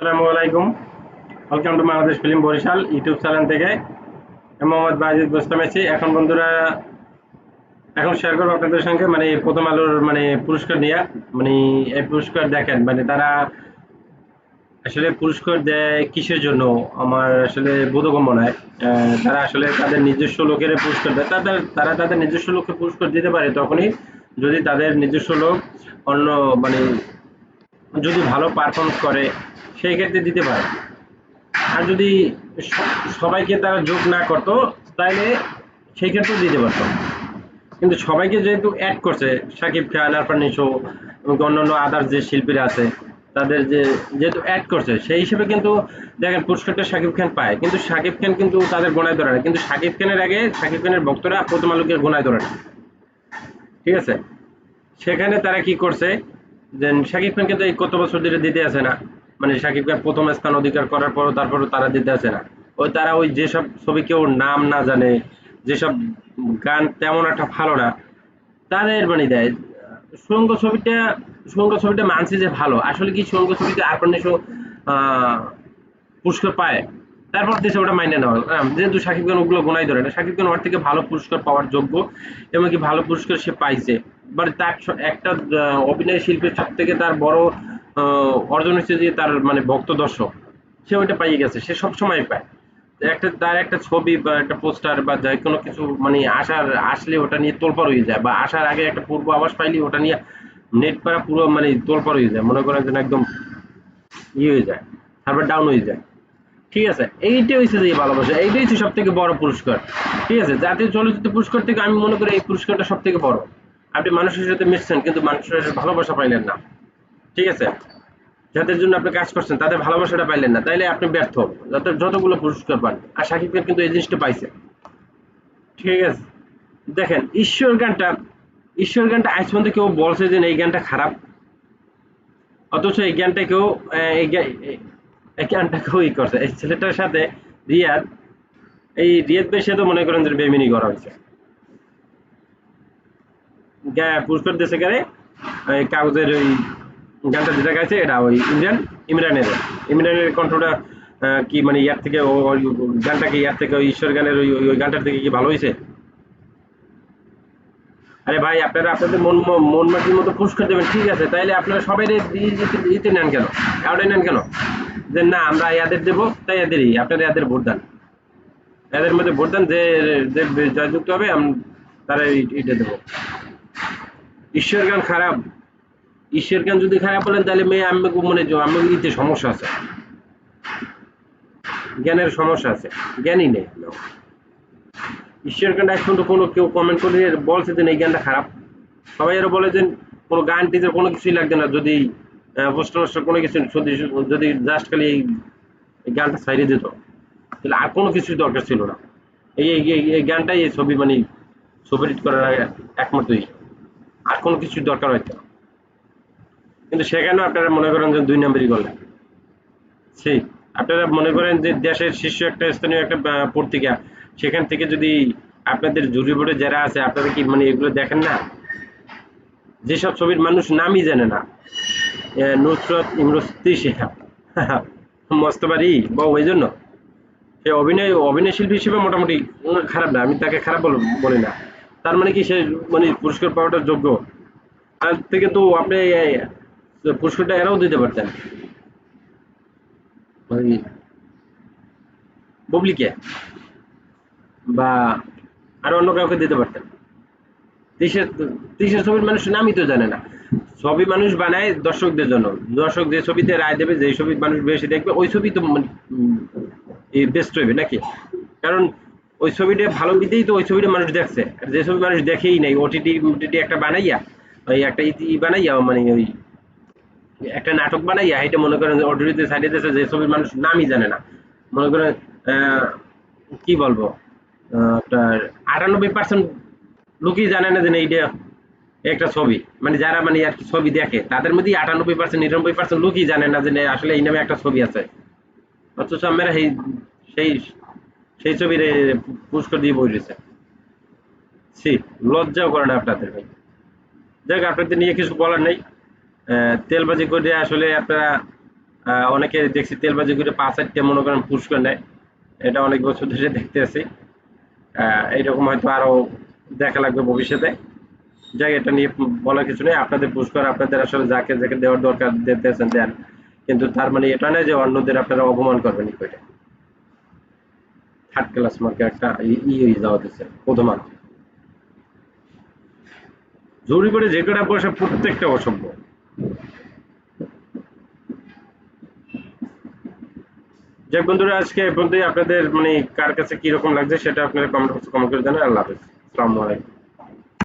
আসসালামু আলাইকুম। Welcome to Bangladesh film Barishal YouTube channel থেকে। মোহাম্মদ বাজিদ বুঝতে পেরেছি এখন বন্ধুরা, এখন শেয়ার করব আপনাদের সঙ্গে মানে প্রথম আলোর মানে পুরস্কার নিয়ে। মানে এই পুরস্কার দেখেন মানে তারা আসলে পুরস্কার দেয় কিসের জন্য? আমার আসলে বোধগম্য নয় তারা আসলে তাদের নিজস্ব লোকের পুরস্কার দেয়। তাদের, তারা তাদের নিজস্ব লোককে পুরস্কার দিতে পারে তখনই যদি তাদের নিজস্ব লোক অন্য মানে যদি ভালো পারফর্ম করে। সেই ক্ষেত্রে দিতে পারে। আর যদি সবাইকে তারা যোগ না করতো, তাহলে সেই ক্ষেত্রেও দিতে পারতো। কিন্তু সবাইকে যেহেতু অ্যাড করছে, সাকিব খান, আরফান নিশো, এবং অন্যান্য আদার্স যে শিল্পীরা আছে, তাদের যে যেহেতু অ্যাড করছে, সেই হিসেবে কিন্তু দেখেন পুরস্কারটা সাকিব খান পায়। কিন্তু সাকিব খান কিন্তু তাদের গোনায় ধরে না। কিন্তু সাকিব খানের আগে সাকিব খানের ভক্তরা প্রথম আলোকে গোনায় ধরে না। ঠিক আছে? সেখানে তারা কি করছে, যে শাকিব খানকে তো এই কত বছর ধরে দিতে আসে না। মানে শাকিব খান প্রথম স্থান অধিকার করার পর তারপরও তারা দিতে আসে না। ওই তারা ওই যেসব ছবি কেউ নাম না জানে, যেসব গান তেমন একটা ভালো না, তাদের মানে দেয়। সুরঙ্গ ছবিটা সুরঙ্গ ছবিটা মানছি যে ভালো। আসলে কি সুরঙ্গ ছবিতে আর পুরস্কার পায়? তারপর দেশে ওটা মাইনে নেওয়া। যেহেতু সাকিব খান ওগুলো গোনাই ধরে না, সাকিব খান ওর থেকে ভালো পুরস্কার পাওয়ার যোগ্য এবং কি ভালো পুরস্কার সে পাইছে। বাট তার একটা অভিনয় শিল্পীর সব থেকে তার বড় অর্জন হচ্ছে যে তার মানে ভক্ত দর্শক, সে ওইটা পাইয়ে গেছে, সে সব সময় পায়। একটা, তার একটা ছবি বা একটা পোস্টার বা যে কোনো কিছু মানে আসার, আসলে ওটা নিয়ে তোলপাড় হয়ে যায়, বা আসার আগে একটা পূর্ব আভাস পাইলে ওটা নিয়ে নেট পাড়া পুরো মানে তোলপাড় হয়ে যায়, মনে করেন যেন একদম ইয়ে হয়ে যায়, তারপর ডাউন হয়ে যায়। ঠিক আছে? এইটাই হচ্ছে যে ভালোবাসা, এইটাই হচ্ছে সব থেকে বড় পুরস্কার। ঠিক আছে? জাতীয় চলচ্চিত্র পুরস্কার থেকে আমি মনে করি এই পুরস্কারটা সব থেকে বড়। আপনি মানুষের সাথে মিশছেন, কিন্তু মানুষের ভালোবাসা পাইলেন না। ঠিক আছে? যাদের জন্য আপনি কাজ করছেন, তাদের ভালোবাসাটা পাইলেন না, তাইলে আপনি ব্যর্থ। যত, যতগুলো পুরস্কার পান, আর সাকিব খান কিন্তু এই জিনিসটা পাইছে। ঠিক আছে? দেখেন, ঈশ্বর গানটা ঈশ্বর গানটা আজ পর্যন্ত কেউ বলছে যে এই গানটা খারাপ। অথচ এই গানটা কেউ এই গানটা কেউ ই করছে। এই ছেলেটার সাথে রিয়াদ, এই রিয়াদ ভাই সাথে মনে করেন যে বেমিনি করা হয়েছে। পুরস্কার দেশে গেলে কাগজের ওই গানটা যেটা গাইছে এটা ওই ইমরান, ইমরানের ইমরানের কণ্ঠটা কি মানে ইয়ার থেকে ওই গানটা কি ইয়ার থেকে ওই ঈশ্বর গানের ওই, ওই- গানটার থেকে কি ভালো হয়েছে? আরে ভাই, আপনারা আপনাদের মন মন মাটির মতো পুরস্কার দেবেন, ঠিক আছে, তাইলে আপনারা সবাই ইতে নেন কেন? কাউডে নেন কেন? যে না, আমরা ইয়াদের দেবো, তাই এদেরই আপনারা এদের ভোট দেন এদের মধ্যে ভোট দেন যে যে জয়যুক্ত হবে তারা এইটা দেবো। ঈশ্বর গান খারাপ। ঈশ্বর গান যদি খারাপ বলেন, তাহলে মেয়ে আমি মনে আমি ইতে সমস্যা আছে। জ্ঞানের সমস্যা আছে। জ্ঞানই নেই। ঈশ্বর গানটা এখন তো কোনো কেউ কমেন্ট করে বলছে যে এই গানটা খারাপ। সবাই আরও বলে যে, কোনো গান টিজার কোনো কিছুই লাগবে না। যদি পোস্টার পোস্টার কোনো কিছু যদি জাস্ট খালি এই গানটা সাইডে দিত, তাহলে আর কোনো কিছুই দরকার ছিল না। এই, এই- এই এই ছবি মানে ছবি করার একমাত্রই আর কোনো কিছুর দরকার হয়তো না। কিন্তু সেখানেও আপনারা মনে করেন যে দুই নম্বরই করলেন সেই, আপনারা মনে করেন যে দেশের শীর্ষ একটা স্থানীয় একটা পত্রিকা, সেখান থেকে যদি আপনাদের জুরি বোর্ডে যারা আছে, আপনারা কি মানে এগুলো দেখেন না? যেসব ছবির মানুষ নামই জানে না। নুসরত ইমরস্তি শেখা মস্তবারি বা ওই জন্য। সে অভিনয় অভিনয় শিল্পী হিসেবে মোটামুটি খারাপ না, আমি তাকে খারাপ বলি না। তার মানে কি সে মানে পুরস্কার পাওয়াটা যোগ্য? তার থেকে তো আপনি এই, পুরস্কারটা এরাও দিতে পারতেন। ওই বুবলিকে বা আর অন্য কাউকে দিতে পারতেন। দেশের ছবির মানুষ নামই তো জানে না। ছবি মানুষ বানায় দর্শকদের জন্য। দর্শক যে ছবিতে রায় দেবে যে ছবি মানুষ বেশি দেখবে ওই ছবি তো বেস্ট হইবে নাকি? কারণ ওই ছবিটা ভালো বিধেই তো ওই ছবিটা মানুষ দেখছে। আর যে ছবি মানুষ দেখেই নাই ওটিটি একটা বানাইয়া ওই একটা ইতি বানাইয়া মানে ওই একটা নাটক বানাইয়া এটা মনে করেন ওটিটিতে সাইডে যে ছবির মানুষ নামই জানে না। মনে করেন কি বলব আপনার আটানব্বই পার্সেন্ট লোকই জানে না যে এইটা একটা ছবি। মানে যারা মানে আর কি ছবি দেখে, তাদের মধ্যে আটানব্বই পার্সেন্ট নিরানব্বই পার্সেন্ট লোকই জানে না যে আসলে এই নামে একটা ছবি আছে। অথচ আমরা সেই সেই সেই ছবির পুরস্কার দিয়ে বই রয়েছে। সি লজ্জাও করে না আপনাদের ভাই। যাক, আপনাদের নিয়ে কিছু বলার নেই। তেলবাজি করে আসলে আপনারা অনেকে দেখছি তেলবাজি করে পাঁচ চারটে মনে করেন পুরস্কার নেয়। এটা অনেক বছর ধরে দেখতে আছি। এইরকম হয়তো আরও দেখা লাগবে ভবিষ্যতে। যাই, এটা নিয়ে বলার কিছু নেই। আপনাদের পুরস্কার আপনাদের আসলে যাকে যাকে দেওয়ার দরকার দিতেছেন, দেন। কিন্তু তার মানে এটা নয় যে অন্যদের আপনারা অপমান করবেন কইটা থার্ড ক্লাস মার্কে একটা ই- হয়ে যাওয়া দিচ্ছে প্রথম জরুরি করে যে কটা পয়সা, প্রত্যেকটা অসভ্য যাক বন্ধুরা, আজকে এই পর্যন্তই। আপনাদের মানে কার কাছে কীরকম লাগছে সেটা আপনারা কমেন্ট বক্সে কমেন্ট করে জানান। আল্লাহ হাফেজ। আসসালামু আলাইকুম।